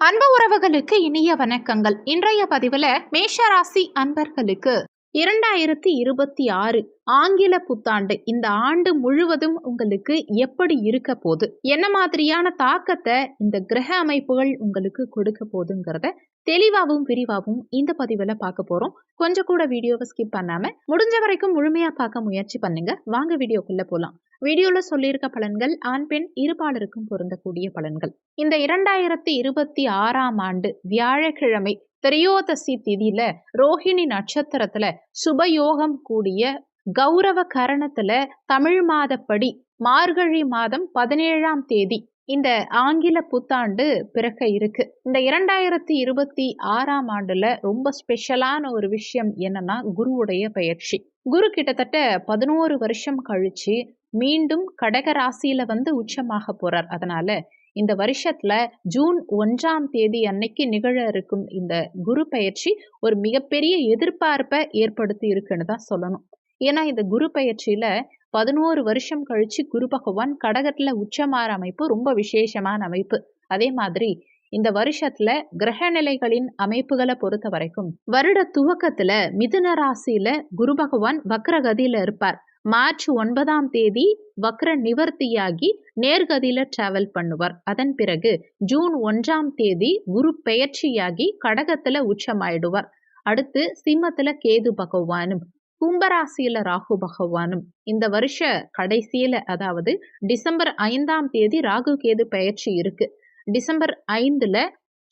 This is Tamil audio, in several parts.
அன்பு உறவுகளுக்கு இனிய வணக்கங்கள். இன்றைய பதிவுல மேஷராசி அன்பர்களுக்கு இரண்டாயிரத்தி இருபத்தி ஆறு ஆங்கில புத்தாண்டு இந்த ஆண்டு முழுவதும் உங்களுக்கு எப்படி இருக்க போகுது? என்ன மாதிரியான தாக்கத்தை இந்த கிரக அமைப்புகள் உங்களுக்கு கொடுக்க போகுதுங்கிறத தெளிவாகவும் விரிவாகவும் இந்த பதிவில் பார்க்க போறோம். கொஞ்சம் கூட வீடியோவை ஸ்கிப் பண்ணாம முடிஞ்ச வரைக்கும் முழுமையா பார்க்க முயற்சி பண்ணுங்க. வாங்க வீடியோக்குள்ள போலாம். வீடியோல சொல்லியிருக்க பலன்கள் ஆண் பெண் இருபாலருக்கும் பொருந்தக்கூடிய பலன்கள். இந்த இரண்டாயிரத்தி இருபத்தி ஆறாம் ஆண்டு வியாழக்கிழமை திரையோதசி திதியில ரோஹிணி நட்சத்திரத்துல சுபயோகம் கூடிய கௌரவ கரணத்துல தமிழ் மாதப்படி மார்கழி மாதம் பதினேழாம் தேதி இந்த ஆங்கில புத்தாண்டு பிறக்க இருக்கு. இந்த இரண்டாயிரத்தி இருபத்தி ஆறாம் ஆண்டுல ரொம்ப ஸ்பெஷலான ஒரு விஷயம் என்னன்னா குருவுடைய பயிற்சி. குரு கிட்டத்தட்ட பதினோரு வருஷம் கழிச்சு மீண்டும் கடக ராசியில வந்து உச்சமாக போறார். அதனால இந்த வருஷத்துல ஜூன் ஒன்றாம் தேதி அன்னைக்கு நிகழ இருக்கும் இந்த குரு பயிற்சி ஒரு மிகப்பெரிய எதிர்பார்ப்பை ஏற்படுத்தி இருக்குன்னு தான் சொல்லணும். ஏன்னா இந்த குரு பயிற்சியில பதினோரு வருஷம் கழிச்சு குரு பகவான் கடகத்துல உச்சமாற அமைப்பு ரொம்ப விசேஷமான அமைப்பு. அதே மாதிரி இந்த வருஷத்துல கிரக நிலைகளின் அமைப்புகளை பொறுத்த வரைக்கும் வருட துவக்கத்துல மிதுன ராசியில குரு பகவான் வக்ரகதியில இருப்பார். மார்ச் ஒன்பதாம் தேதி வக்ர நிவர்த்தியாகி நேர்கதியில டிராவல் பண்ணுவார். அதன் பிறகு ஜூன் ஒன்றாம் தேதி குரு பெயர்ச்சியாகி கடகத்துல உச்சமாயிடுவார். அடுத்து சிம்மத்துல கேது பகவானும் கும்பராசியில ராகு பகவானும் இந்த வருஷ கடைசியில அதாவது டிசம்பர் ஐந்தாம் தேதி ராகு கேது பயிற்சி இருக்கு. டிசம்பர் ஐந்துல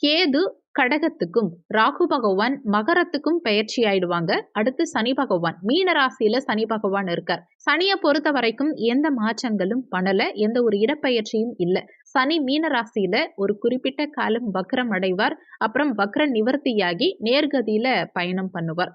கேது கடகத்துக்கும் ராகு பகவான் மகரத்துக்கும் பயிற்சி ஆயிடுவாங்க. அடுத்து சனி பகவான் மீன ராசியில சனி பகவான் இருக்கார். சனியை பொறுத்த வரைக்கும் எந்த மாற்றங்களும் பண்ணல எந்த ஒரு இடப்பெயர்ச்சியும் இல்லை. சனி மீன ராசியில ஒரு குறிப்பிட்ட காலம் வக்ரம் அடைவார். அப்புறம் வக்ர நிவர்த்தியாகி நேர்கதியில பயணம் பண்ணுவார்.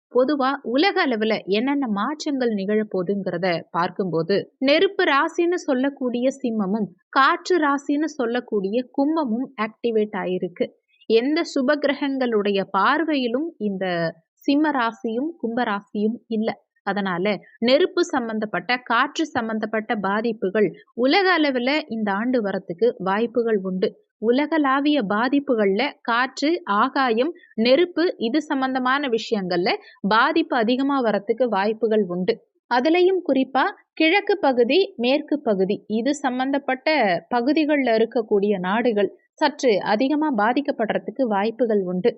பொதுவா உலக அளவுல என்னென்ன மாற்றங்கள் நிகழப்போகுதுங்கிறத பார்க்கும்போது நெருப்பு ராசின்னு சொல்லக்கூடிய சிம்மமும் காற்று ராசின்னு சொல்லக்கூடிய கும்பமும் ஆக்டிவேட் ஆயிருக்கு. எந்த சுப கிரகங்களுடைய பார்வையிலும் இந்த சிம்ம ராசியும் கும்பராசியும் இல்லை. அதனால நெருப்பு சம்பந்தப்பட்ட காற்று சம்பந்தப்பட்ட பாதிப்புகள் உலக அளவில் இந்த ஆண்டு வரத்துக்கு வாய்ப்புகள் உண்டு. உலகளாவிய பாதிப்புகள்ல காற்று ஆகாயம் நெருப்பு இது சம்பந்தமான விஷயங்கள்ல பாதிப்பு அதிகமா வரத்துக்கு வாய்ப்புகள் உண்டு. அதுலயும் குறிப்பா கிழக்கு பகுதி மேற்கு பகுதி இது சம்பந்தப்பட்ட பகுதிகளில் இருக்கக்கூடிய நாடுகள் சற்று அதிகமாக பாதிக்கப்படுறதுக்கு வாய்ப்புகள் உண்டு.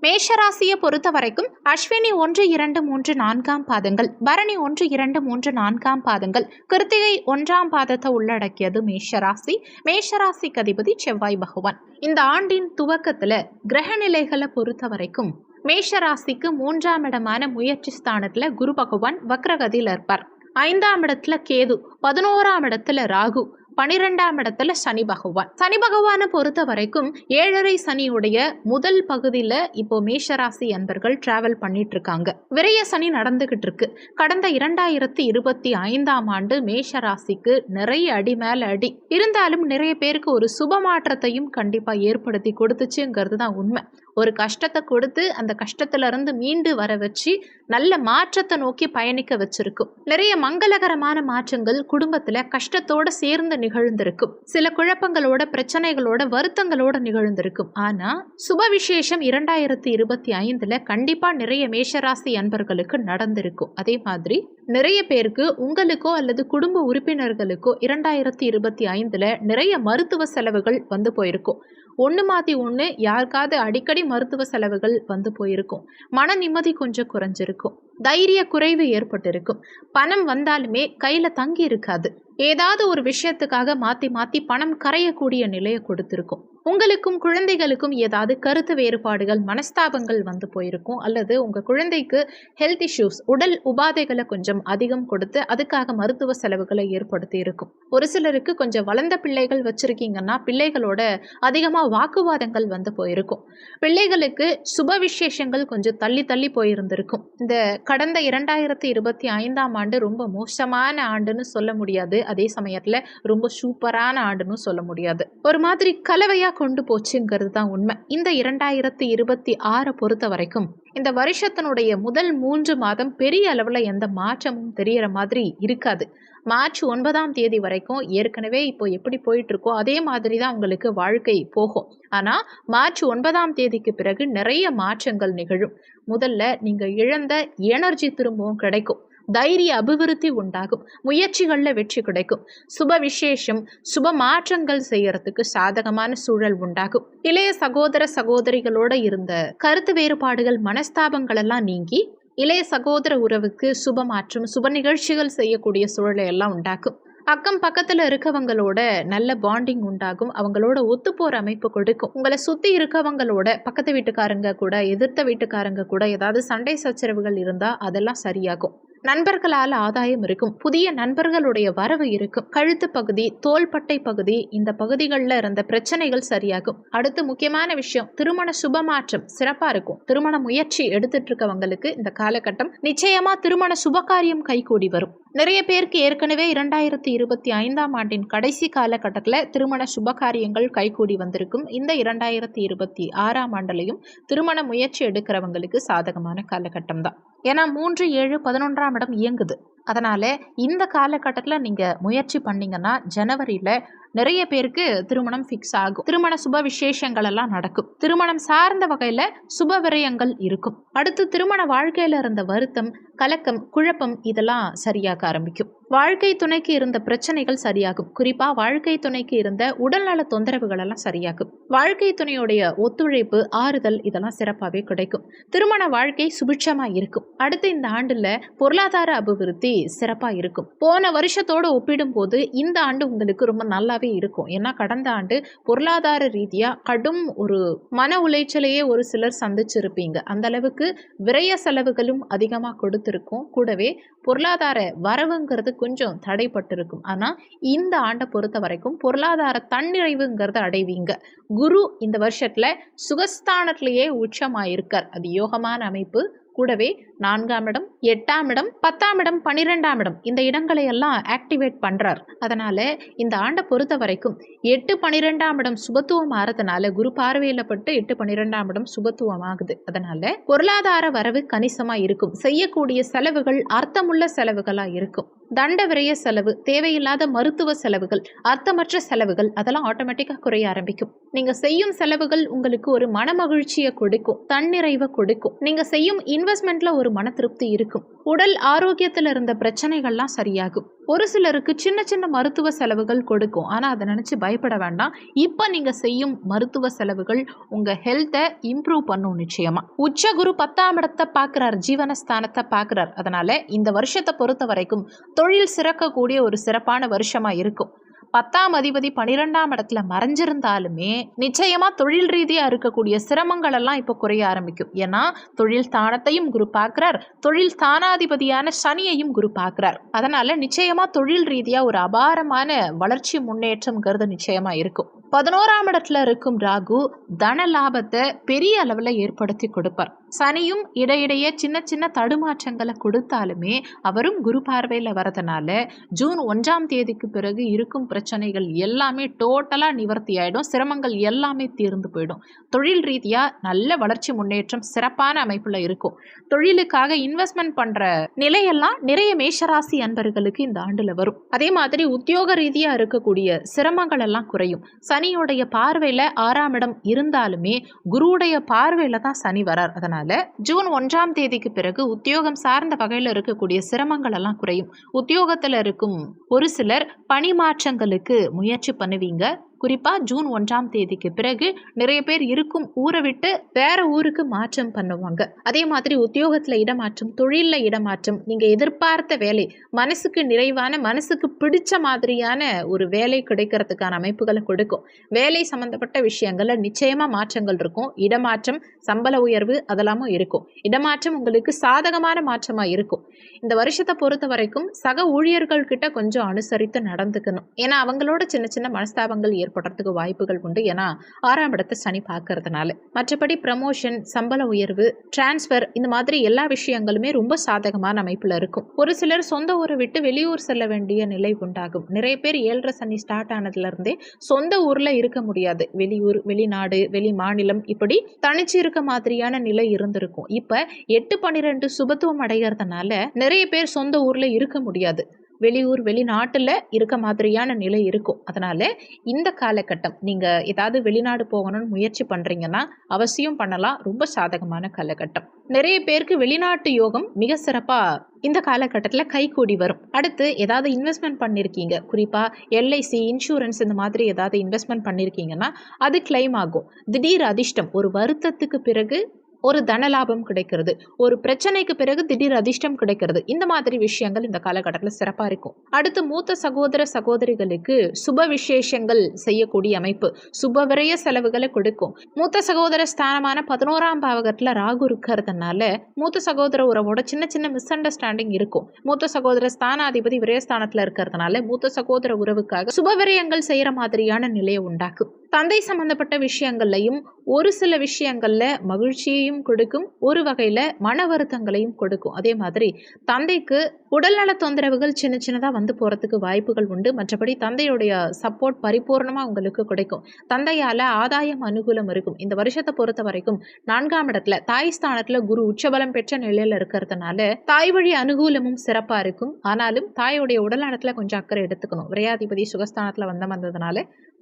மேஷராசியை பொறுத்த வரைக்கும் அஸ்வினி ஒன்று இரண்டு மூன்று நான்காம் பாதங்கள். பரணி ஒன்று இரண்டு மூன்று நான்காம் பாதங்கள். கிருத்திகை ஒன்றாம் பாதத்தை உள்ளடக்கியது மேஷராசி. மேஷராசிக்கு அதிபதி செவ்வாய் பகவான். இந்த ஆண்டின் துவக்கத்துல கிரக நிலைகளை பொறுத்த வரைக்கும் மேஷராசிக்கு மூன்றாம் இடமான முயற்சி ஸ்தானத்துல குரு பகவான் வக்ரகதியில் இருப்பார். ஐந்தாம் இடத்துல கேது பதினோராம் இடத்துல ராகு பனிரெண்டாம் இடத்துல சனி பகவான். சனி பகவானை பொறுத்த வரைக்கும் ஏழரை சனியுடைய முதல் பகுதியில் இப்போ மேஷராசி அன்பர்கள் டிராவல் பண்ணிட்டு இருக்காங்க விரைய சனி நடந்துகிட்டு இருக்கு கடந்த இரண்டாயிரத்தி இருபத்தி ஐந்தாம் ஆண்டு மேஷராசிக்கு நிறைய அடி மேல அடி. இருந்தாலும் நிறைய பேருக்கு ஒரு சுப மாற்றத்தையும் கண்டிப்பா ஏற்படுத்தி கொடுத்துச்சுங்கிறது தான் உண்மை. ஒரு கஷ்டத்தை கொடுத்து அந்த கஷ்டத்திலிருந்து மீண்டு வர வச்சு நல்ல மாற்றத்தை நோக்கி பயணிக்க வச்சிருக்கும். நிறைய மங்களகரமான மாற்றங்கள் குடும்பத்தில் கஷ்டத்தோட சேர்ந்து நிகழ்ந்திருக்கும். சில குழப்பங்களோட பிரச்சனைகளோட வருத்தங்களோட நிகழ்ந்திருக்கும். ஆனால் சுப விசேஷம் இரண்டாயிரத்தி இருபத்தி ஐந்தில் கண்டிப்பாக நிறைய மேஷராசி அன்பர்களுக்கு நடந்திருக்கும். அதே மாதிரி நிறைய பேருக்கு உங்களுக்கோ அல்லது குடும்ப உறுப்பினர்களுக்கோ இரண்டாயிரத்தி இருபத்தி ஐந்தில் நிறைய மருத்துவ செலவுகள் வந்து போயிருக்கும். ஒன்று மாற்றி ஒன்று யாருக்காவது அடிக்கடி மருத்துவ செலவுகள் வந்து போயிருக்கும். மன நிம்மதி கொஞ்சம் குறைஞ்சிருக்கும். தைரிய குறைவு ஏற்பட்டிருக்கும். பணம் வந்தாலுமே கையில் தங்கி இருக்காது. ஏதாவது ஒரு விஷயத்துக்காக மாற்றி மாற்றி பணம் கரையக்கூடிய நிலையை கொடுத்துருக்கும். உங்களுக்கும் குழந்தைகளுக்கும் ஏதாவது கருத்து வேறுபாடுகள் மனஸ்தாபங்கள் வந்து போயிருக்கும். அல்லது உங்கள் குழந்தைக்கு ஹெல்த் இஷ்யூஸ் உடல் உபாதைகளை கொஞ்சம் அதிகம் கொடுத்து அதுக்காக மருத்துவ செலவுகளை ஏற்படுத்தி இருக்கும். ஒரு சிலருக்கு கொஞ்சம் வளர்ந்த பிள்ளைகள் வச்சுருக்கீங்கன்னா பிள்ளைகளோட அதிகமாக வாக்குவாதங்கள் வந்து போயிருக்கும். பிள்ளைகளுக்கு சுப விசேஷங்கள் கொஞ்சம் தள்ளி தள்ளி போயிருந்திருக்கும். இந்த கடந்த இரண்டாயிரத்தி இருபத்தி ஐந்தாம் ஆண்டு ரொம்ப மோசமான ஆண்டுன்னு சொல்ல முடியாது. அதே சமயத்தில் ரொம்ப சூப்பரான ஆண்டுன்னு சொல்ல முடியாது. ஒரு மாதிரி கலவையாக கொண்டு போச்சுங்கிறது தான் உண்மை. இந்த இரண்டாயிரத்தி இருபத்தி ஆறை பொறுத்த வரைக்கும் இந்த வருஷத்தினுடைய முதல் மூன்று மாதம் பெரிய அளவில் எந்த மாற்றமும் தெரியற மாதிரி இருக்காது. மார்ச் ஒன்பதாம் தேதி வரைக்கும் ஏற்கனவே இப்போ எப்படி போயிட்டு இருக்கோ அதே மாதிரி தான் உங்களுக்கு வாழ்க்கை போகும். ஆனால் மார்ச் ஒன்பதாம் தேதிக்கு பிறகு நிறைய மாற்றங்கள் நிகழும். முதல்ல நீங்கள் இழந்த எனர்ஜி திரும்பவும் கிடைக்கும். தைரிய அபிவிருத்தி உண்டாகும். முயற்சிகளில் வெற்றி கிடைக்கும். சுப விசேஷம் சுப மாற்றங்கள் செய்யறதுக்கு சாதகமான சூழல் உண்டாகும். இளைய சகோதர சகோதரிகளோட இருந்த கருத்து வேறுபாடுகள் மனஸ்தாபங்கள் எல்லாம் நீங்கி இளைய சகோதர உறவுக்கு சுப மாற்றம் சுப நிகழ்ச்சிகள் செய்யக்கூடிய சூழலை எல்லாம் உண்டாக்கும். அக்கம் பக்கத்தில் இருக்கவங்களோட நல்ல பாண்டிங் உண்டாகும். அவங்களோட ஒத்து போகிற அமைப்பு கொடுக்கும். உங்களை சுற்றி இருக்கவங்களோட பக்கத்து வீட்டுக்காரங்க கூட எதிர்த்த வீட்டுக்காரங்க கூட ஏதாவது சண்டை சச்சரவுகள் இருந்தால் அதெல்லாம் சரியாகும். நண்பர்களால் ஆதாயம் இருக்கும். புதிய நண்பர்களுடைய வரவு இருக்கும். கழுத்து பகுதி தோள்பட்டை பகுதி இந்த பகுதிகளில் இருந்த பிரச்சனைகள் சரியாகும். அடுத்து முக்கியமான விஷயம் திருமண சுபமாற்றம். சிறப்பா இருக்கும். திருமண முயற்சி எடுத்துட்டு இருக்கவங்களுக்கு இந்த காலகட்டம் நிச்சயமா திருமண சுபகாரியம் கைகூடி வரும். நிறைய பேருக்கு ஏற்கனவே இரண்டாயிரத்தி இருபத்தி ஐந்தாம் ஆண்டின் கடைசி காலகட்டத்தில் திருமண சுபகாரியங்கள் கைகூடி வந்திருக்கும். இந்த இரண்டாயிரத்தி இருபத்தி ஆறாம் ஆண்டுலையும் திருமண முயற்சி எடுக்கிறவங்களுக்கு சாதகமான காலகட்டம் தான் ஏன்னா மூன்று ஏழு பதினொன்றாம் இடம் இயங்குது. அதனால் இந்த காலகட்டத்தில் நீங்கள் முயற்சி பண்ணிங்கன்னா ஜனவரியில் நிறைய பேருக்கு திருமணம் ஃபிக்ஸ் ஆகும். திருமண சுப விசேஷங்கள் எல்லாம் நடக்கும். திருமணம் சார்ந்த வகையில் சுப விரயங்கள் இருக்கும். அடுத்து திருமண வாழ்க்கையில் இருந்த வருத்தம் கலக்கம் குழப்பம் இதெல்லாம் சரியாக ஆரம்பிக்கும். வாழ்க்கை துணைக்கு இருந்த பிரச்சனைகள் சரியாகும். குறிப்பா வாழ்க்கை துணைக்கு இருந்த உடல்நல தொந்தரவுகள் எல்லாம் சரியாகும். வாழ்க்கை துணையுடைய ஒத்துழைப்பு ஆறுதல் இதெல்லாம் சிறப்பாகவே கிடைக்கும். திருமண வாழ்க்கை சுபிட்சமா இருக்கும். அடுத்து இந்த ஆண்டுல பொருளாதார அபிவிருத்தி சிறப்பா இருக்கும். போன வருஷத்தோடு ஒப்பிடும்போது இந்த ஆண்டு உங்களுக்கு ரொம்ப நல்லா நல்லாவே இருக்கும். ஏன்னா கடந்த ஆண்டு பொருளாதார ரீதியாக கடும் ஒரு மன உளைச்சலையே ஒரு சிலர் சந்திச்சிருப்பீங்க. அந்த அளவுக்கு விரய செலவுகளும் அதிகமாக கொடுத்துருக்கும். கூடவே பொருளாதார வரவுங்கிறது கொஞ்சம் தடைப்பட்டிருக்கும். ஆனால் இந்த ஆண்டை பொறுத்த வரைக்கும் பொருளாதார தன்னிறைவுங்கிறத அடைவீங்க. குரு இந்த வருஷத்தில் சுகஸ்தானத்திலேயே உச்சமாயிருக்கார். அது யோகமான அமைப்பு. கூடவே நான்காம் இடம் எட்டாம் இடம் பத்தாம் இடம் பன்னிரெண்டாம் இடம். இந்த இடங்களை எல்லாம் ஆக்டிவேட் பண்ணுறார் அதனால் இந்த ஆண்டை பொறுத்த வரைக்கும் எட்டு பன்னிரெண்டாம் இடம் சுபத்துவம் ஆறதுனால குரு பார்வையில் பட்டு எட்டு பன்னிரெண்டாம் இடம் சுபத்துவம் ஆகுது. அதனால் பொருளாதார வரவு கணிசமாக இருக்கும். செய்யக்கூடிய செலவுகள் அர்த்தமுள்ள செலவுகளாக இருக்கும். தண்ட விரைய செலவு தேவையில்லாத மருத்துவ செலவுகள் அர்த்தமற்ற செலவுகள் அதெல்லாம் ஆட்டோமேட்டிக்காக குறைய ஆரம்பிக்கும். நீங்கள் செய்யும் செலவுகள் உங்களுக்கு ஒரு மன மகிழ்ச்சியை கொடுக்கும் தன்னிறைவை கொடுக்கும். நீங்கள் செய்யும் இன்வெஸ்ட்மெண்ட்டில் ஒரு மன திருப்தி இருக்கும். உடல் ஆரோக்கியத்தில் இருந்த பிரச்சனைகள்லாம் சரியாகும். ஒரு சிலருக்கு சின்ன சின்ன மருத்துவ செலவுகள் கொடுக்கும். ஆனால் அதை நினச்சி பயப்பட வேண்டாம். இப்போ நீங்கள் செய்யும் மருத்துவ செலவுகள் உங்கள் ஹெல்த்தை இம்ப்ரூவ் பண்ணும் நிச்சயமாக உச்சகுரு பத்தாம் இடத்தை பார்க்குறார் ஜீவனஸ்தானத்தை பார்க்குறார். அதனால் இந்த வருஷத்தை பொறுத்த வரைக்கும் தொழில் சிறக்கக்கூடிய ஒரு சிறப்பான வருஷமாக இருக்கும். பத்தாம் அதிபதி பனிரெண்டாம் இடத்துல மறைஞ்சிருந்தாலுமே நிச்சயமா தொழில் ரீதியா இருக்கக்கூடிய சிரமங்கள் எல்லாம் இப்போ குறைய ஆரம்பிக்கும். ஏன்னா தொழில் ஸ்தானத்தையும் குரு பார்க்கிறார். தொழில் ஸ்தானாதிபதியான சனியையும் குரு பார்க்கிறார். அதனால நிச்சயமா தொழில் ரீதியா ஒரு அபாரமான வளர்ச்சி முன்னேற்றம்ங்கிறது நிச்சயமா இருக்கும். பதினோராம் இடத்துல இருக்கும் ராகு தன லாபத்தை பெரிய அளவில் ஏற்படுத்தி கொடுப்பார். சனியும் இடையிடையே சின்ன சின்ன தடுமாற்றங்களை கொடுத்தாலுமே அவரும் குரு பார்வையில் வரதுனால ஜூன் ஒன்றாம் தேதிக்கு பிறகு இருக்கும் பிரச்சனைகள் எல்லாமே டோட்டலாக நிவர்த்தி ஆகிடும் சிரமங்கள் எல்லாமே தீர்ந்து போயிடும். தொழில் ரீதியாக நல்ல வளர்ச்சி முன்னேற்றம் சிறப்பான அமைப்பில் இருக்கும். தொழிலுக்காக இன்வெஸ்ட்மெண்ட் பண்ணுற நிலையெல்லாம் நிறைய மேஷராசி அன்பர்களுக்கு இந்த ஆண்டில் வரும். அதே மாதிரி உத்தியோக ரீதியாக இருக்கக்கூடிய சிரமங்கள் எல்லாம் குறையும். சனியோடைய பார்வையில் ஆறாம் இடம் இருந்தாலுமே குருவுடைய பார்வையில் தான் சனி வரார். அதனால் அதனால் ஜூன் ஒன்றாம் தேதிக்கு பிறகு உத்தியோகம் சார்ந்த வகையில் இருக்கக்கூடிய சிரமங்கள் எல்லாம் குறையும். உத்தியோகத்தில் இருக்கும் ஒரு சிலர் பணி மாற்றங்களுக்கு முயற்சி பண்ணுவீங்க. குறிப்பாக ஜூன் ஒன்றாம் தேதிக்கு பிறகு நிறைய பேர் இருக்கும் ஊரை விட்டு வேற ஊருக்கு மாற்றம் பண்ணுவாங்க. அதே மாதிரி உத்தியோகத்தில் இடமாற்றம் தொழிலில் இடமாற்றம் நீங்கள் எதிர்பார்த்த வேலை மனசுக்கு நிறைவான மனசுக்கு பிடிச்ச மாதிரியான ஒரு வேலை கிடைக்கிறதுக்கான அமைப்புகளை கொடுக்கும். வேலை சம்மந்தப்பட்ட விஷயங்களில் நிச்சயமாக மாற்றங்கள் இருக்கும். இடமாற்றம் சம்பள உயர்வு அதெல்லாமும் இருக்கும். இடமாற்றம் உங்களுக்கு சாதகமான மாற்றமாக இருக்கும். இந்த வருஷத்தை பொறுத்த வரைக்கும் சக ஊழியர்கள் கிட்ட கொஞ்சம் அனுசரித்து நடந்துக்கணும். ஏன்னா அவங்களோட சின்ன சின்ன மனஸ்தாபங்கள் ஏற்படுறதுக்கு வாய்ப்புகள் உண்டு. ஏன்னா ஆறாம் இடத்தை சனி பார்க்கறதுனால. மற்றபடி ப்ரமோஷன் சம்பள உயர்வு டிரான்ஸ்ஃபர் இந்த மாதிரி எல்லா விஷயங்களுமே ரொம்ப சாதகமான அமைப்பில் இருக்கும். ஒரு சிலர் சொந்த ஊரை விட்டு வெளியூர் செல்ல வேண்டிய நிலை உண்டாகும். நிறைய பேர் ஏழரை சனி ஸ்டார்ட் ஆனதுலேருந்தே சொந்த ஊரில் இருக்க முடியாது. வெளியூர் வெளிநாடு வெளி மாநிலம் இப்படி தனிச்சு இருக்க மாதிரியான நிலை இருந்திருக்கும். இப்போ எட்டு பன்னிரெண்டு சுபத்துவம் அடைகிறதுனால நிறைய பேர் சொந்த ஊரில் இருக்க முடியாது. வெளியூர் வெளிநாட்டில் இருக்க மாதிரியான நிலை இருக்கும். அதனால் இந்த காலகட்டம் நீங்கள் ஏதாவது வெளிநாடு போகணும்னு முயற்சி பண்ணுறீங்கன்னா அவசியம் பண்ணலாம். ரொம்ப சாதகமான காலகட்டம். நிறைய பேருக்கு வெளிநாட்டு யோகம் மிக சிறப்பாக இந்த காலகட்டத்தில் கைகூடி வரும். அடுத்து ஏதாவது இன்வெஸ்ட்மெண்ட் பண்ணியிருக்கீங்க குறிப்பாக எல்ஐசி இன்சூரன்ஸ் இந்த மாதிரி ஏதாவது இன்வெஸ்ட்மெண்ட் பண்ணியிருக்கீங்கன்னா அது கிளைம் ஆகும். திடீர் அதிர்ஷ்டம் ஒரு வருத்தத்துக்கு பிறகு ஒரு தனலாபம் கிடைக்கிறது. ஒரு பிரச்சனைக்கு பிறகு திடீர் அதிர்ஷ்டம் கிடைக்கிறது. இந்த மாதிரி விஷயங்கள் இந்த காலகட்டத்தில் சிறப்பாக இருக்கும். அடுத்து மூத்த சகோதர சகோதரிகளுக்கு சுப விசேஷங்கள் செய்யக்கூடிய அமைப்பு. சுப விரைய செலவுகளை கொடுக்கும். மூத்த சகோதர ஸ்தானமான பதினோராம் பாவகத்தில் ராகு இருக்கிறதுனால மூத்த சகோதர உறவோட சின்ன சின்ன மிஸ் அண்டர்ஸ்டாண்டிங் இருக்கும். மூத்த சகோதர ஸ்தானாதிபதி விரயஸ்தானத்தில் இருக்கிறதுனால மூத்த சகோதர உறவுக்காக சுப விரயங்கள் செய்கிற மாதிரியான நிலையை உண்டாக்கும். தந்தை சம்பந்தப்பட்ட விஷயங்கள்லையும் ஒரு சில விஷயங்களில் மகிழ்ச்சியையும் கொடுக்கும் ஒரு வகையில் மன வருத்தங்களையும் கொடுக்கும். அதே மாதிரி தந்தைக்கு உடல்நல தொந்தரவுகள் சின்ன சின்னதாக வந்து போகிறதுக்கு வாய்ப்புகள் உண்டு. மற்றபடி தந்தையுடைய சப்போர்ட் பரிபூர்ணமாக உங்களுக்கு கிடைக்கும். தந்தையால் ஆதாயம் அனுகூலம் இருக்கும். இந்த வருஷத்தை பொறுத்த வரைக்கும் நான்காம் இடத்துல தாய் ஸ்தானத்தில் குரு உச்சபலம் பெற்ற நிலையில் இருக்கிறதுனால தாய் வழி அனுகூலமும் சிறப்பாக இருக்கும். ஆனாலும் தாயுடைய உடல்நலத்தில் கொஞ்சம் அக்கறை எடுத்துக்கணும். விரையாதிபதி சுகஸ்தானத்தில் வந்த வந்ததுனால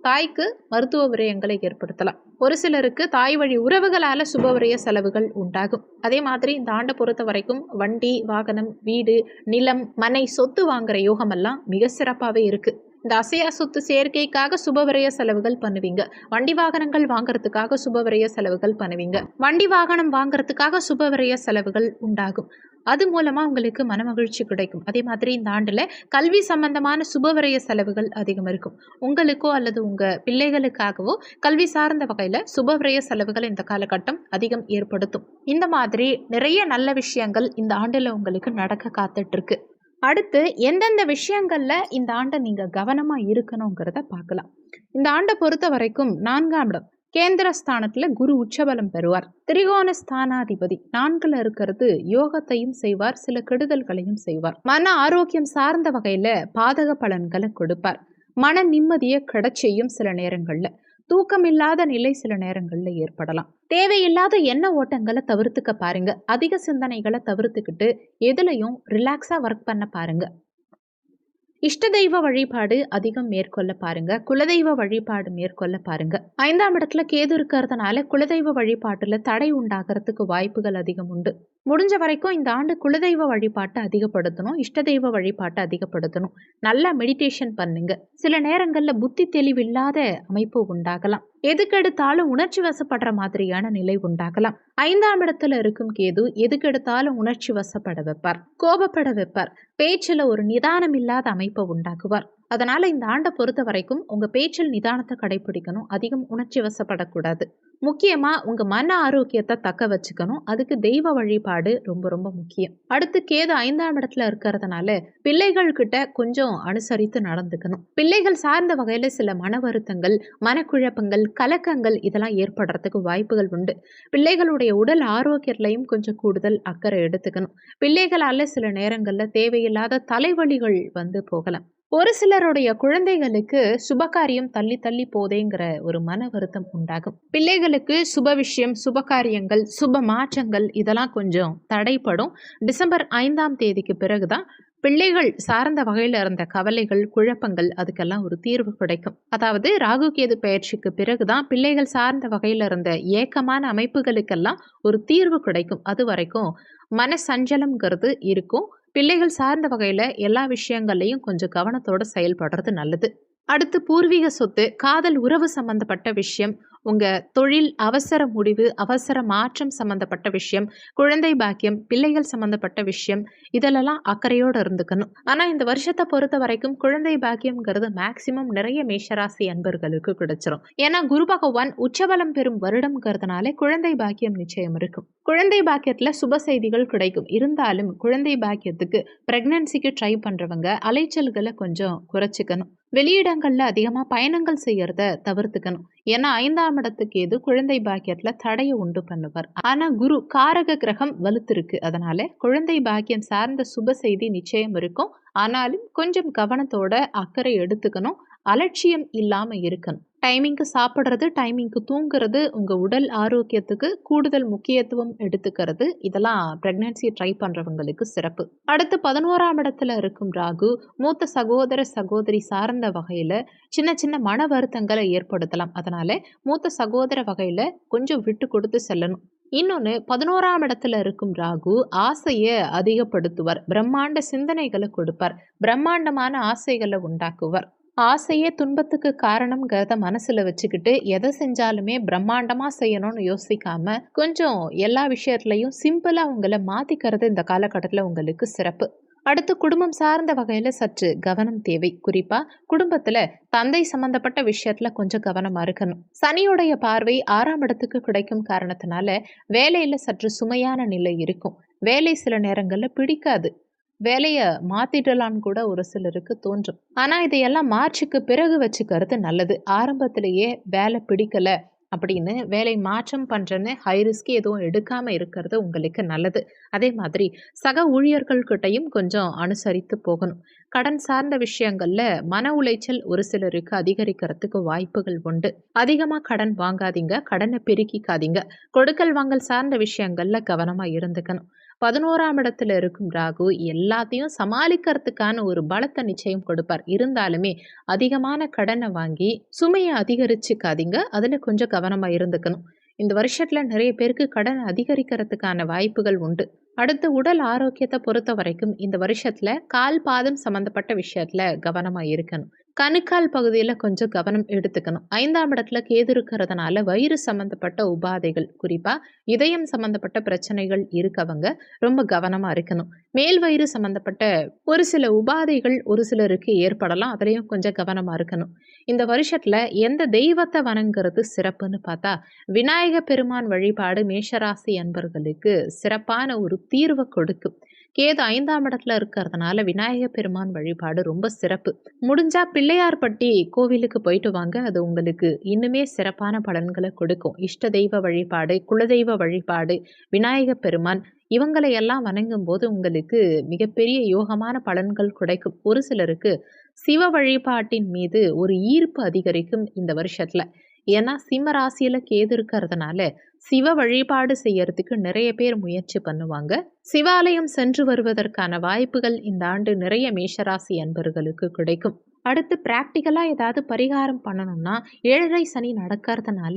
தாய்க்கு மருத்துவ விரயங்களை ஏற்படுத்தலாம். ஒரு சிலருக்கு தாய் வழி உறவுகளால் சுபவிரய செலவுகள் உண்டாகும். அதே மாதிரி இந்த ஆண்டை பொறுத்த வரைக்கும் வண்டி வாகனம் வீடு நிலம் மனை சொத்து வாங்குற யோகமெல்லாம் மிக சிறப்பாகவே இருக்குது இந்த அசையா சொத்து சேர்க்கைக்காக சுபவிரய செலவுகள் பண்ணுவீங்க. வண்டி வாகனங்கள் வாங்குறதுக்காக சுபவிரய செலவுகள் பண்ணுவீங்க. வண்டி வாகனம் வாங்குறதுக்காக சுபவிரய செலவுகள் உண்டாகும். அது மூலமாக உங்களுக்கு மனமகிழ்ச்சி கிடைக்கும். அதே மாதிரி இந்த ஆண்டில் கல்வி சம்பந்தமான சுபவிரய செலவுகள் அதிகம் இருக்கும். உங்களுக்கோ அல்லது உங்கள் பிள்ளைகளுக்காகவோ கல்வி சார்ந்த வகையில் சுபவிரய செலவுகள் இந்த காலகட்டம் அதிகம் ஏற்படுத்தும். இந்த மாதிரி நிறைய நல்ல விஷயங்கள் இந்த ஆண்டில் உங்களுக்கு நடக்க காத்துட்ருக்கு. அடுத்து எந்தெந்த விஷயங்களில் இந்த ஆண்டை நீங்கள் கவனமாக இருக்கணுங்கிறத பார்க்கலாம். இந்த ஆண்டை பொறுத்த வரைக்கும் நான்காம் இடம். கேந்திரஸ்தானத்தில் குரு உச்சபலம் பெறுவார். திரிகோண ஸ்தானாதிபதி நான்குல இருக்கிறது யோகத்தையும் செய்வார் சில கெடுதல்களையும் செய்வார். மன ஆரோக்கியம் சார்ந்த வகையில பாதக பலன்களை கொடுப்பார். மன நிம்மதியை கிடைச்சியும் சில நேரங்கள்ல தூக்கமில்லாத நிலை சில நேரங்களில் ஏற்படலாம். தேவையில்லாத எண்ண ஓட்டங்களை தவிர்த்துக்க பாருங்க. அதிக சிந்தனைகளை தவிர்த்துக்கிட்டு எதுலையும் ரிலாக்ஸாக ஒர்க் பண்ண பாருங்க. இஷ்ட தெய்வ வழிபாடு அதிகம் மேற்கொள்ள பாருங்க. குலதெய்வ வழிபாடு மேற்கொள்ள பாருங்க. ஐந்தாம் இடத்துல கேது இருக்கிறதுனால குலதெய்வ வழிபாட்டுல தடை உண்டாகிறதுக்கு வாய்ப்புகள் அதிகம் உண்டு. முடிஞ்ச வரைக்கும் இந்த ஆண்டு குலதெய்வ வழிபாட்டை அதிகப்படுத்தணும் இஷ்ட தெய்வ வழிபாட்டை அதிகப்படுத்தணும். நல்லா மெடிடேஷன் பண்ணுங்க. சில நேரங்களில் புத்தி தெளிவில்லாத அமைப்பு உண்டாகலாம். எதுக்கெடுத்தாலும் உணர்ச்சி வசப்படுற மாதிரியான நிலை உண்டாகலாம். ஐந்தாம் இடத்துல இருக்கும் கேது எதுக்கெடுத்தாலும் உணர்ச்சி வசப்பட வைப்பார் கோபப்பட வைப்பார். பேச்சில் ஒரு நிதானம் இல்லாத அமைப்பை உண்டாக்குவார். அதனால இந்த ஆண்டை பொறுத்த வரைக்கும் உங்க பேச்சில் நிதானத்தை கடைபிடிக்கணும் அதிகம் உணர்ச்சி வசப்படக்கூடாது. முக்கியமா உங்க மன ஆரோக்கியத்தை தக்க வச்சுக்கணும். அதுக்கு தெய்வ வழிபாடு ரொம்ப ரொம்ப முக்கியம். அடுத்து கேது ஐந்தாம் இடத்துல இருக்கிறதுனால பிள்ளைகள் கிட்ட கொஞ்சம் அனுசரித்து நடந்துக்கணும். பிள்ளைகள் சார்ந்த வகையில சில மன வருத்தங்கள் மனக்குழப்பங்கள் கலக்கங்கள் இதெல்லாம் ஏற்படுறதுக்கு வாய்ப்புகள் உண்டு. பிள்ளைகளுடைய உடல் ஆரோக்கியத்திலையும் கொஞ்சம் கூடுதல் அக்கறை எடுத்துக்கணும். பிள்ளைகளால சில நேரங்கள்ல தேவையில்லாத தலைவலிகள் வந்து போகலாம். ஒரு சிலருடைய குழந்தைகளுக்கு சுபகாரியம் தள்ளி தள்ளி போதேங்கிற ஒரு மன வருத்தம் உண்டாகும். பிள்ளைகளுக்கு சுப விஷயம் சுப காரியங்கள் சுப மாற்றங்கள் இதெல்லாம் கொஞ்சம் தடைப்படும் டிசம்பர் ஐந்தாம் தேதிக்கு பிறகுதான் பிள்ளைகள் சார்ந்த வகையில் இருந்த கவலைகள் குழப்பங்கள் அதுக்கெல்லாம் ஒரு தீர்வு கிடைக்கும். அதாவது ராகு கேது பயிற்சிக்கு பிறகுதான் பிள்ளைகள் சார்ந்த வகையில் இருந்த ஏக்கமான அமைப்புகளுக்கெல்லாம் ஒரு தீர்வு கிடைக்கும். அது வரைக்கும் மன சஞ்சலம்ங்கிறது இருக்கும். பிள்ளைகள் சார்ந்த வகையில் எல்லா விஷயங்கள்லையும் கொஞ்சம் கவனத்தோடு செயல்படுறது நல்லது. அடுத்து பூர்வீக சொத்து காதல் உறவு சம்பந்தப்பட்ட விஷயம் உங்கள் தொழில் அவசர முடிவு அவசர மாற்றம் சம்மந்தப்பட்ட விஷயம் குழந்தை பாக்கியம் பிள்ளைகள் சம்மந்தப்பட்ட விஷயம் இதிலெல்லாம் அக்கறையோடு இருந்துக்கணும். ஆனால் இந்த வருஷத்தை பொறுத்த வரைக்கும் குழந்தை பாக்கியம்ங்கிறது மேக்சிமம் நிறைய மேஷராசி அன்பர்களுக்கு கிடைச்சிரும். ஏன்னா குரு பகவான் உச்சபலம் பெறும் வருடம்ங்கிறதுனால குழந்தை பாக்கியம் நிச்சயம் இருக்கும். குழந்தை பாக்கியத்தில் சுப செய்திகள் கிடைக்கும். இருந்தாலும் குழந்தை பாக்கியத்துக்கு பிரெக்னன்சிக்கு ட்ரை பண்ணுறவங்க அலைச்சல்களை கொஞ்சம் குறைச்சிக்கணும். வெளியிடங்களில் அதிகமாக பயணங்கள் செய்யறத தவிர்த்துக்கணும். ஏன்னா ஐந்தாம் இடத்துக்கு எது குழந்தை பாக்கியத்துல தடையை உண்டு பண்ணுவார். ஆனா குரு காரக கிரகம் வலுத்திருக்கு. அதனால குழந்தை பாக்கியம் சார்ந்த சுப செய்தி நிச்சயம் இருக்கும். ஆனாலும் கொஞ்சம் கவனத்தோட அக்கறை எடுத்துக்கணும். அலட்சியம் இல்லாம இருக்கணும். டைமிங்க்கு சாப்பிட்றது டைமிங்க்கு தூங்குறது உங்கள் உடல் ஆரோக்கியத்துக்கு கூடுதல் முக்கியத்துவம் எடுத்துக்கிறது. இதெல்லாம் ப்ரெக்னென்சி ட்ரை பண்ணுறவங்களுக்கு சிறப்பு. அடுத்து பதினோராம் இடத்துல இருக்கும் ராகு மூத்த சகோதர சகோதரி சார்ந்த வகையில் சின்ன சின்ன மன வருத்தங்களை ஏற்படுத்தலாம். அதனால் மூத்த சகோதர வகையில் கொஞ்சம் விட்டு கொடுத்து செல்லணும். இன்னொன்று பதினோராம் இடத்துல இருக்கும் ராகு ஆசையை அதிகப்படுத்துவார். பிரம்மாண்ட சிந்தனைகளை கொடுப்பார். பிரம்மாண்டமான ஆசைகளை உண்டாக்குவார். ஆசையே துன்பத்துக்கு காரணம்ங்கிறத மனசில் வச்சுக்கிட்டு எதை செஞ்சாலுமே பிரம்மாண்டமாக செய்யணும்னு யோசிக்காம கொஞ்சம் எல்லா விஷயத்துலையும் சிம்பிளாக உங்களை மாற்றிக்கிறது இந்த காலகட்டத்தில் உங்களுக்கு சிறப்பு. அடுத்து குடும்பம் சார்ந்த வகையில் சற்று கவனம் தேவை. குறிப்பாக குடும்பத்தில் தந்தை சம்பந்தப்பட்ட விஷயத்தில் கொஞ்சம் கவனமாக இருக்கணும். சனியுடைய பார்வை ஆறாம் இடத்துக்கு கிடைக்கும் காரணத்தினால வேலையில் சற்று சுமையான நிலை இருக்கும். வேலை சில நேரங்களில் பிடிக்காது. வேலையை மாற்றிடலான்னு கூட ஒரு சிலருக்கு தோன்றும். ஆனால் இதையெல்லாம் மார்ச்சுக்கு பிறகு வச்சுக்கிறது நல்லது. ஆரம்பத்திலேயே வேலை பிடிக்கலை அப்படின்னு வேலை மாற்றம் பண்ணுறேன்னு ஹை ரிஸ்க் எதுவும் எடுக்காமல் இருக்கிறது உங்களுக்கு நல்லது. அதே மாதிரி சக ஊழியர்கள்கிட்டையும் கொஞ்சம் அனுசரித்து போகணும். கடன் சார்ந்த விஷயங்களில் மன உளைச்சல் ஒரு சிலருக்கு அதிகரிக்கிறதுக்கு வாய்ப்புகள் உண்டு. அதிகமாக கடன் வாங்காதீங்க கடனை பெருக்கிக்காதீங்க. கொடுக்கல் வாங்கல் சார்ந்த விஷயங்களில் கவனமாக இருந்துக்கணும். பதினோராம் இடத்துல இருக்கும் ராகு எல்லாத்தையும் சமாளிக்கிறதுக்கான ஒரு பலத்தை நிச்சயம் கொடுப்பார். இருந்தாலுமே அதிகமான கடனை வாங்கி சுமையை அதிகரிச்சுக்காதீங்க. அதில் கொஞ்சம் கவனமாக இருந்துக்கணும். இந்த வருஷத்தில் நிறைய பேருக்கு கடன் அதிகரிக்கிறதுக்கான வாய்ப்புகள் உண்டு. அடுத்து உடல் ஆரோக்கியத்தை பொறுத்த வரைக்கும் இந்த வருஷத்தில் கால் பாதம் சம்மந்தப்பட்ட விஷயத்தில் கவனமாக இருக்கணும். கணுக்கால் பகுதியில் கொஞ்சம் கவனம் எடுத்துக்கணும். ஐந்தாம் இடத்துல கேது இருக்கிறதுனால வயிறு சம்மந்தப்பட்ட உபாதைகள் குறிப்பாக இதயம் சம்மந்தப்பட்ட பிரச்சனைகள் இருக்கவங்க ரொம்ப கவனமாக இருக்கணும். மேல் வயிறு சம்மந்தப்பட்ட ஒரு சில உபாதைகள் ஒரு சிலருக்கு ஏற்படலாம். அதுலேயும் கொஞ்சம் கவனமாக இருக்கணும். இந்த வருஷத்தில் எந்த தெய்வத்தை வணங்குறது சிறப்புன்னு பார்த்தா விநாயக பெருமான் வழிபாடு மேஷராசி அன்பர்களுக்கு சிறப்பான ஒரு தீர்வை கொடுக்கும். கேது ஐந்தாம் இடத்துல இருக்கிறதுனால விநாயக பெருமான் வழிபாடு ரொம்ப சிறப்பு. முடிஞ்சா பிள்ளையார்பட்டி கோவிலுக்கு போயிட்டு வாங்க. அது உங்களுக்கு இன்னுமே சிறப்பான பலன்களை கொடுக்கும். இஷ்ட தெய்வ வழிபாடு குலதெய்வ வழிபாடு விநாயக பெருமான் இவங்களை எல்லாம் வணங்கும் போது உங்களுக்கு மிகப்பெரிய யோகமான பலன்கள் கிடைக்கும். ஒரு சிலருக்கு சிவ வழிபாட்டின் மீது ஒரு ஈர்ப்பு அதிகரிக்கும் இந்த வருஷத்துல. ஏன்னா சிம்ம ராசியில கேது இருக்கிறதுனால சிவ வழிபாடு செய்யறதுக்கு நிறைய பேர் முயற்சி பண்ணுவாங்க. சிவாலயம் சென்று வருவதற்கான வாய்ப்புகள் இந்த ஆண்டு நிறைய மேஷராசி அன்பர்களுக்கு கிடைக்கும். அடுத்து ப்ராக்டிக்கலாக ஏதாவது பரிகாரம் பண்ணணும்னா ஏழரை சனி நடக்கிறதுனால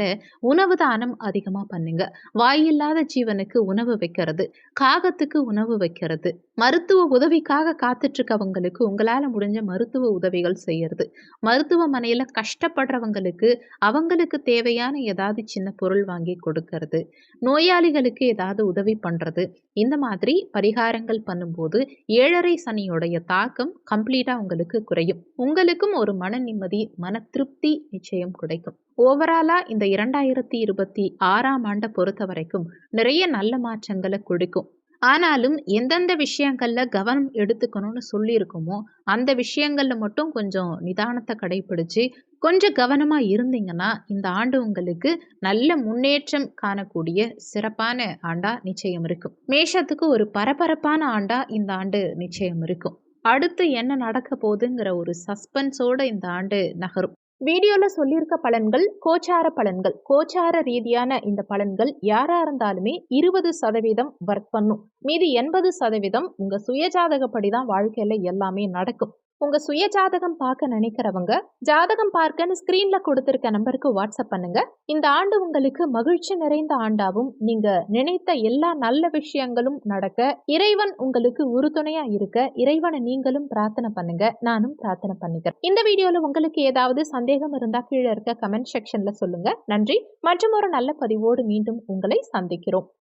உணவு தானம் அதிகமாக பண்ணுங்க. வாயில்லாத ஜீவனுக்கு உணவு வைக்கிறது காகத்துக்கு உணவு வைக்கிறது. மருத்துவ உதவிக்காக காத்துட்ருக்கவங்களுக்கு உங்களால் முடிஞ்ச மருத்துவ உதவிகள் செய்யறது. மருத்துவமனையில் கஷ்டப்படுறவங்களுக்கு அவங்களுக்கு தேவையான ஏதாவது சின்ன பொருள் வாங்கி கொடுக்கறது. நோயாளிகளுக்கு ஏதாவது உதவி பண்ணுறது இந்த மாதிரி பரிகாரங்கள் பண்ணும்போது ஏழரை சனியோடைய தாக்கம் கம்ப்ளீட்டாக உங்களுக்கு குறையும். உங்களுக்கும் ஒரு மன நிம்மதி மன திருப்தி நிச்சயம் கிடைக்கும். ஓவராலாக இந்த இரண்டாயிரத்தி இருபத்தி ஆறாம் ஆண்டை பொறுத்த வரைக்கும் நிறைய நல்ல மாற்றங்களை கொடுக்கும். ஆனாலும் எந்தெந்த விஷயங்களில் கவனம் எடுத்துக்கணும்னு சொல்லியிருக்கோமோ அந்த விஷயங்களில் மட்டும் கொஞ்சம் நிதானத்தை கடைபிடிச்சு கொஞ்சம் கவனமாக இருந்தீங்கன்னா இந்த ஆண்டு உங்களுக்கு நல்ல முன்னேற்றம் காணக்கூடிய சிறப்பான ஆண்டாக நிச்சயம் இருக்கும். மேஷத்துக்கு ஒரு பரபரப்பான ஆண்டாக இந்த ஆண்டு நிச்சயம் இருக்கும். அடுத்து என்ன நடக்க போகுதுங்கிற ஒரு சஸ்பென்ஸோட இந்த ஆண்டு நகரும். வீடியோவில் சொல்லியிருக்க பலன்கள் கோச்சார பலன்கள். கோச்சார ரீதியான இந்த பலன்கள் யாராக இருந்தாலுமே இருபது சதவீதம் ஒர்க் பண்ணும். மீதி எண்பது சதவீதம் உங்கள் சுயஜாதகப்படி தான் வாழ்க்கையில் எல்லாமே நடக்கும். உங்க சுய ஜாதகம் பார்க்க நினைக்கிறவங்க ஜாதகம் பார்க்கன்னு ஸ்கிரீன்ல கொடுத்திருக்க நம்பருக்கு வாட்ஸ்அப் பண்ணுங்க. இந்த ஆண்டு உங்களுக்கு மகிழ்ச்சி நிறைந்த ஆண்டாவும் நீங்க நினைத்த எல்லா நல்ல விஷயங்களும் நடக்க இறைவன் உங்களுக்கு உறுதுணையா இருக்க இறைவனை நீங்களும் பிரார்த்தனை பண்ணுங்க. நானும் பிரார்த்தனை பண்ணிக்கிறேன். இந்த வீடியோல உங்களுக்கு ஏதாவது சந்தேகம் இருந்தா கீழே இருக்க கமெண்ட் செக்ஷன்ல சொல்லுங்க. நன்றி. மற்றும் ஒரு நல்ல பதிவோடு மீண்டும் உங்களை சந்திக்கிறோம்.